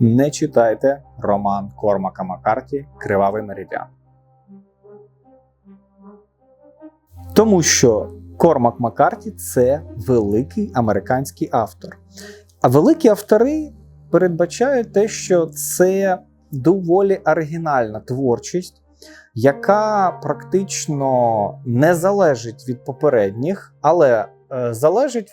Не читайте роман Кормака Маккарті Кривавий меридіан. Тому що Кормак Маккарті це великий американський автор. А великі автори передбачають те, що це доволі оригінальна творчість, яка практично не залежить від попередніх, але е, залежить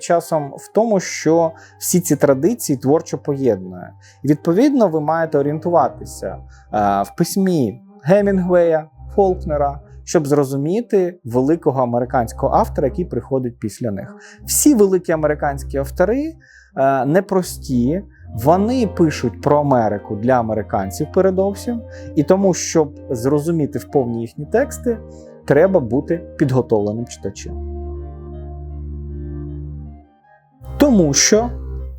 часом в тому, що всі ці традиції творчо поєднує. І відповідно, ви маєте орієнтуватися е, в письмі Гемінгвея, Фолкнера, щоб зрозуміти великого американського автора, який приходить після них. Всі великі американські автори е, непрості. Вони пишуть про Америку для американців передовсім, і тому, щоб зрозуміти в повні їхні тексти, треба бути підготовленим читачем. Тому що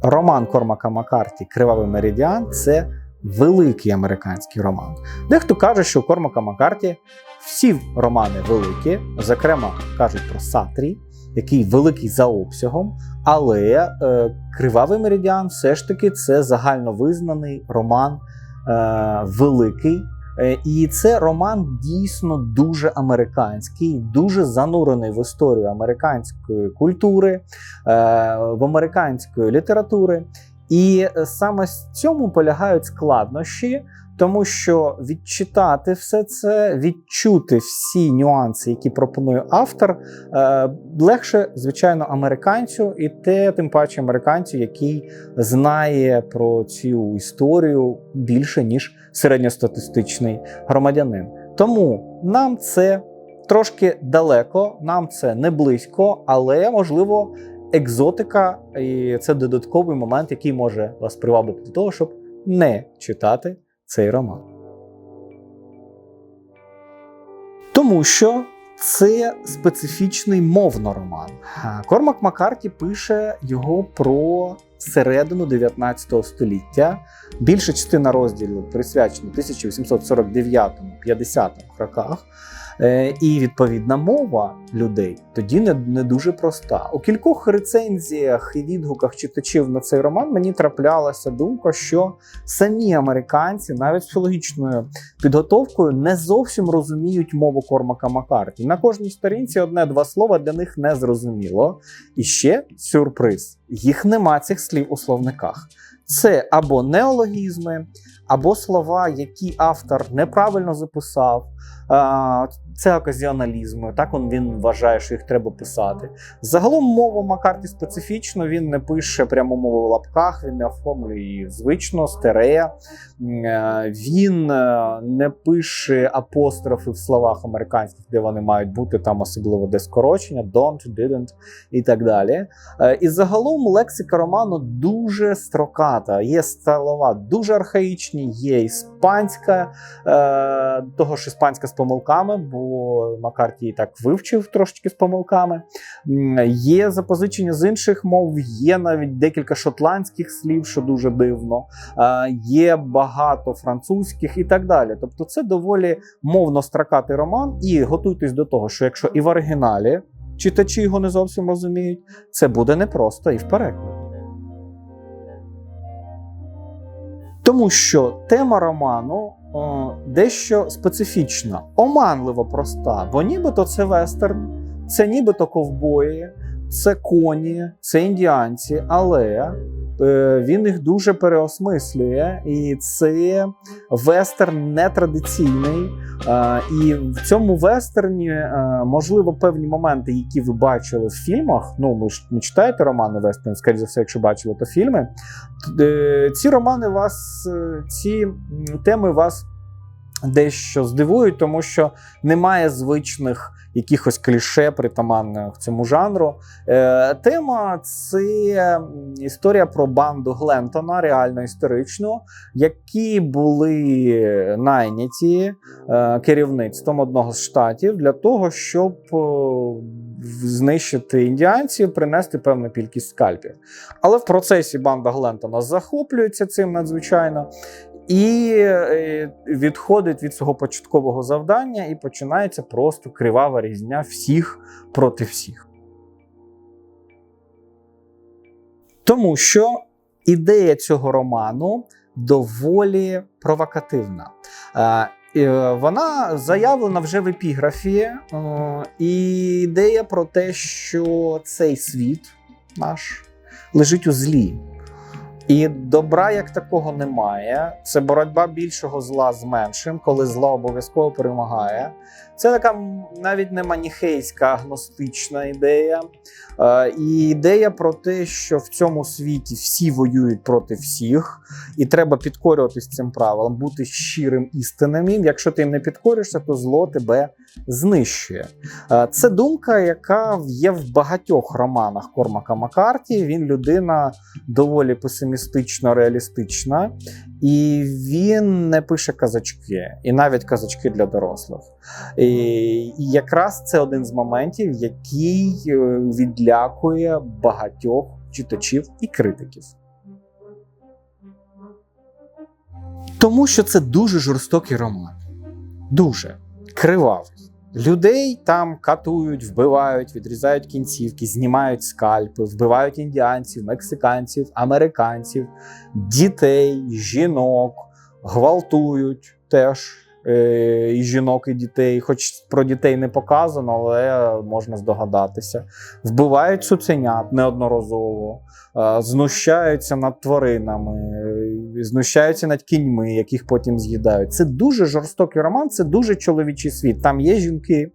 роман Кормака Маккарті Кривавий Меридіан це великий американський роман. Дехто каже, що у Кормака Маккарті всі романи великі, зокрема кажуть про Сатрі, який великий за обсягом, але е, Кривавий Меридіан все ж таки це загальновизнаний роман е, великий. Е, І це роман дійсно дуже американський, дуже занурений в історію американської культури, е, в американської літератури. І саме з цьому полягають складнощі, тому що відчитати все це, відчути всі нюанси, які пропонує автор, е, легше, звичайно, американцю, і те, тим паче, американцю, який знає про цю історію більше, ніж середньостатистичний громадянин. Тому нам це трошки далеко, нам це не близько, але можливо. Екзотика, і це додатковий момент, який може вас привабити до того, щоб не читати цей роман. Тому що це специфічний мовно роман. Кормак Маккарті пише його про середину 19 століття. Більша частина розділів присвячена 1849-50 роках. Е, І відповідна мова людей тоді не, не дуже проста. У кількох рецензіях і відгуках читачів на цей роман мені траплялася думка, що самі американці, навіть з філологічною підготовкою, не зовсім розуміють мову Кормака Маккарті. На кожній сторінці одне-два слова для них не зрозуміло. І ще сюрприз: їх нема цих слів у словниках. Це або неологізми, або слова, які автор неправильно записав. Це оказіоналізми, так він, вважає, що їх треба писати. Загалом мова Маккарті специфічно, він не пише пряму мову в лапках, він не оформлює її звично, стерея. Він е, не пише апострофи в словах американських, де вони мають бути, там особливо де скорочення, don't, didn't і так далі. Е, і загалом лексика роману дуже строката. Є слова дуже архаїчні, є іспанська, е, того ж іспанська з помилками. бо Маккарті і так вивчив трошечки з помилками. Є запозичення з інших мов, є навіть декілька шотландських слів, що дуже дивно, є багато французьких і так далі. Тобто, це доволі мовно строкатий роман. І готуйтесь до того, що якщо і в оригіналі читачі його не зовсім розуміють, це буде непросто і в перекладі. Тому що тема роману о, дещо специфічна, оманливо проста, бо нібито це вестерн, це нібито ковбої, це коні, це індіанці, але е, він їх дуже переосмислює, і це вестерн нетрадиційний. Е, і в цьому вестерні е, можливо певні моменти, які ви бачили в фільмах. Ну, ви ж не читаєте романи вестерн, скоріше за все, якщо бачили, то фільми. Е, ці романи вас, е, ці теми вас дещо здивують, тому що немає звичних якихось кліше притаманних цьому жанру. Е, Тема це історія про банду Глентона, реально історичну, які були найняті е, керівництвом одного з штатів для того, щоб е, знищити індіанців, принести певну кількість скальпів. Але в процесі банда Глентона захоплюється цим надзвичайно і е, відходить від свого початкового завдання, і починається просто кривава різня всіх проти всіх. Тому що ідея цього роману доволі провокативна. Е, е, Вона заявлена вже в епіграфі, і ідея про те, що цей світ наш лежить у злі. І добра як такого немає. Це боротьба більшого зла з меншим, коли зло обов'язково перемагає. Це така навіть не маніхейська агностична ідея. Е, і ідея про те, що в цьому світі всі воюють проти всіх, і треба підкорюватись цим правилам, бути щирим істинним. Якщо ти їм не підкоришся, то зло тебе знищує. Е, Це думка, яка є в багатьох романах Кормака Маккарті. Він людина доволі песимістично реалістична, і він не пише казачки, і навіть казачки для дорослих. І якраз це один з моментів, який е, відлякує багатьох читачів і критиків. Тому що це дуже жорстокий роман. Дуже кривавий. Людей там катують, вбивають, відрізають кінцівки, знімають скальпи, вбивають індіанців, мексиканців, американців, дітей, жінок, гвалтують теж е, і жінок, і дітей. Хоч про дітей не показано, але можна здогадатися. Вбивають цуценят неодноразово, е, знущаються над тваринами, знущаються над кіньми, яких потім з'їдають. Це дуже жорстокий роман, це дуже чоловічий світ. Там є жінки.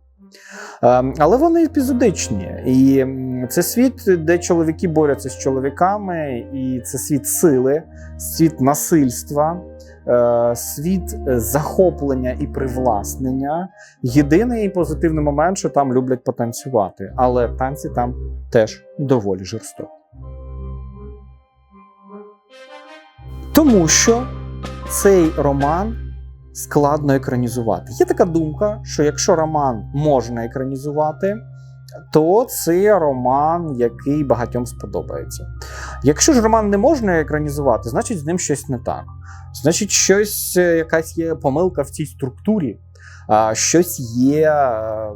Е, Але вони епізодичні. І це світ, де чоловіки борються з чоловіками, і це світ сили, світ насильства, е, світ е, захоплення і привласнення. Єдиний позитивний момент, що там люблять потанцювати, але танці там теж доволі жорстокі. Тому що цей роман складно екранізувати. Є така думка, що якщо роман можна екранізувати, то це роман, який багатьом сподобається. Якщо ж роман не можна екранізувати, значить з ним щось не так. Значить, щось, е, якась є помилка в цій структурі, щось є е,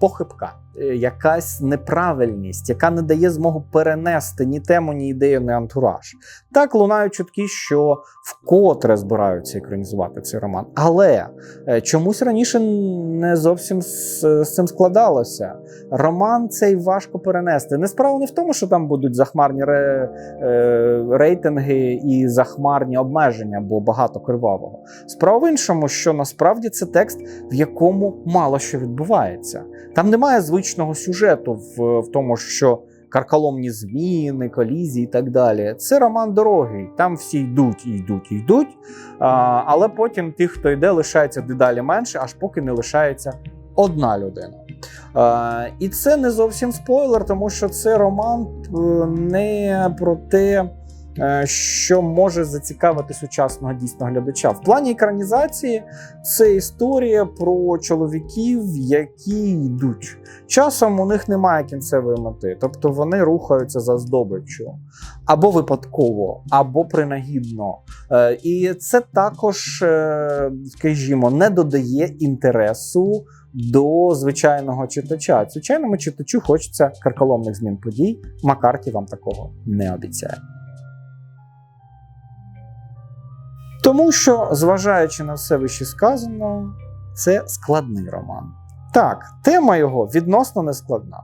похибка, якась неправильність, яка не дає змогу перенести ні тему, ні ідею, ні антураж. Так лунають чутки, що вкотре збираються екранізувати цей роман. Але е, чомусь раніше не зовсім з, з цим складалося. Роман цей важко перенести. Не справа не в тому, що там будуть захмарні ре, е, рейтинги і захмарні обмеження, бо багато кривавого. Справа в іншому, що насправді це текст, в якому мало що відбувається. Там немає звичного сюжету в, в тому, що карколомні зміни, колізії і так далі. Це роман дороги. Там всі йдуть і йдуть і йдуть. А, але потім тих, хто йде, лишається дедалі менше, аж поки не лишається одна людина. А, і це не зовсім спойлер, тому що це роман е, не про те. Е, Що може зацікавити сучасного дійсного глядача в плані екранізації, це історія про чоловіків, які йдуть. Часом у них немає кінцевої мети, тобто вони рухаються за здобиччю або випадково, або принагідно. Е, І це також, е, скажімо, не додає інтересу до звичайного читача. Звичайному читачу хочеться карколомних змін подій. Макарті вам такого не обіцяє. Тому що, зважаючи на все вище сказано, це складний роман. Так, тема його відносно нескладна.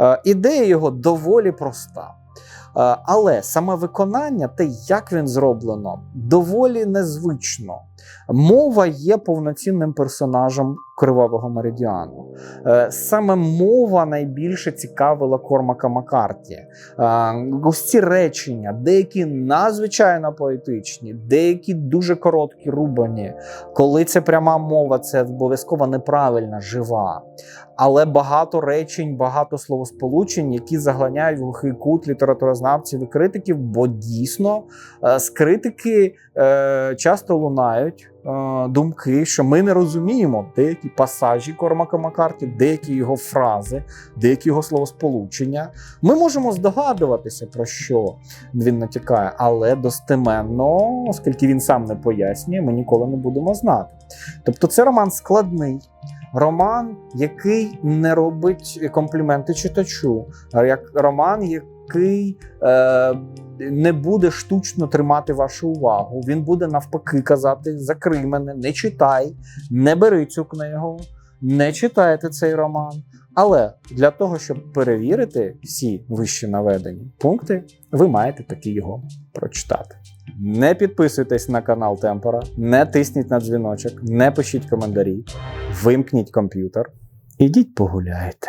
Е, ідея його доволі проста. Е, але саме виконання, те, як він зроблено, доволі незвично. Мова є повноцінним персонажем кривавого меридіану. Е, Саме мова найбільше цікавила Кормака Маккарті. Е, ці речення, деякі надзвичайно поетичні, деякі дуже короткі, рубані. Коли це пряма мова, це обов'язково неправильна, жива. Але багато речень, багато словосполучень, які заглиняють в глухий кут літературознавців і критиків, бо дійсно е, з критики часто лунають думки, що ми не розуміємо деякі пасажі Кормака Маккарті, деякі його фрази, деякі його словосполучення. Ми можемо здогадуватися, про що він натякає, але достеменно, оскільки він сам не пояснює, ми ніколи не будемо знати. Тобто, це роман складний. роман, який не робить компліменти читачу, як роман, який е, не буде штучно тримати вашу увагу. Він буде навпаки казати: закрий мене, не читай, не бери цю книгу, не читайте цей роман. Але для того, щоб перевірити всі вище наведені пункти, ви маєте таки його прочитати. Не підписуйтесь на канал Темпора, не тисніть на дзвіночок, не пишіть коментарі, вимкніть комп'ютер. Ідіть погуляйте.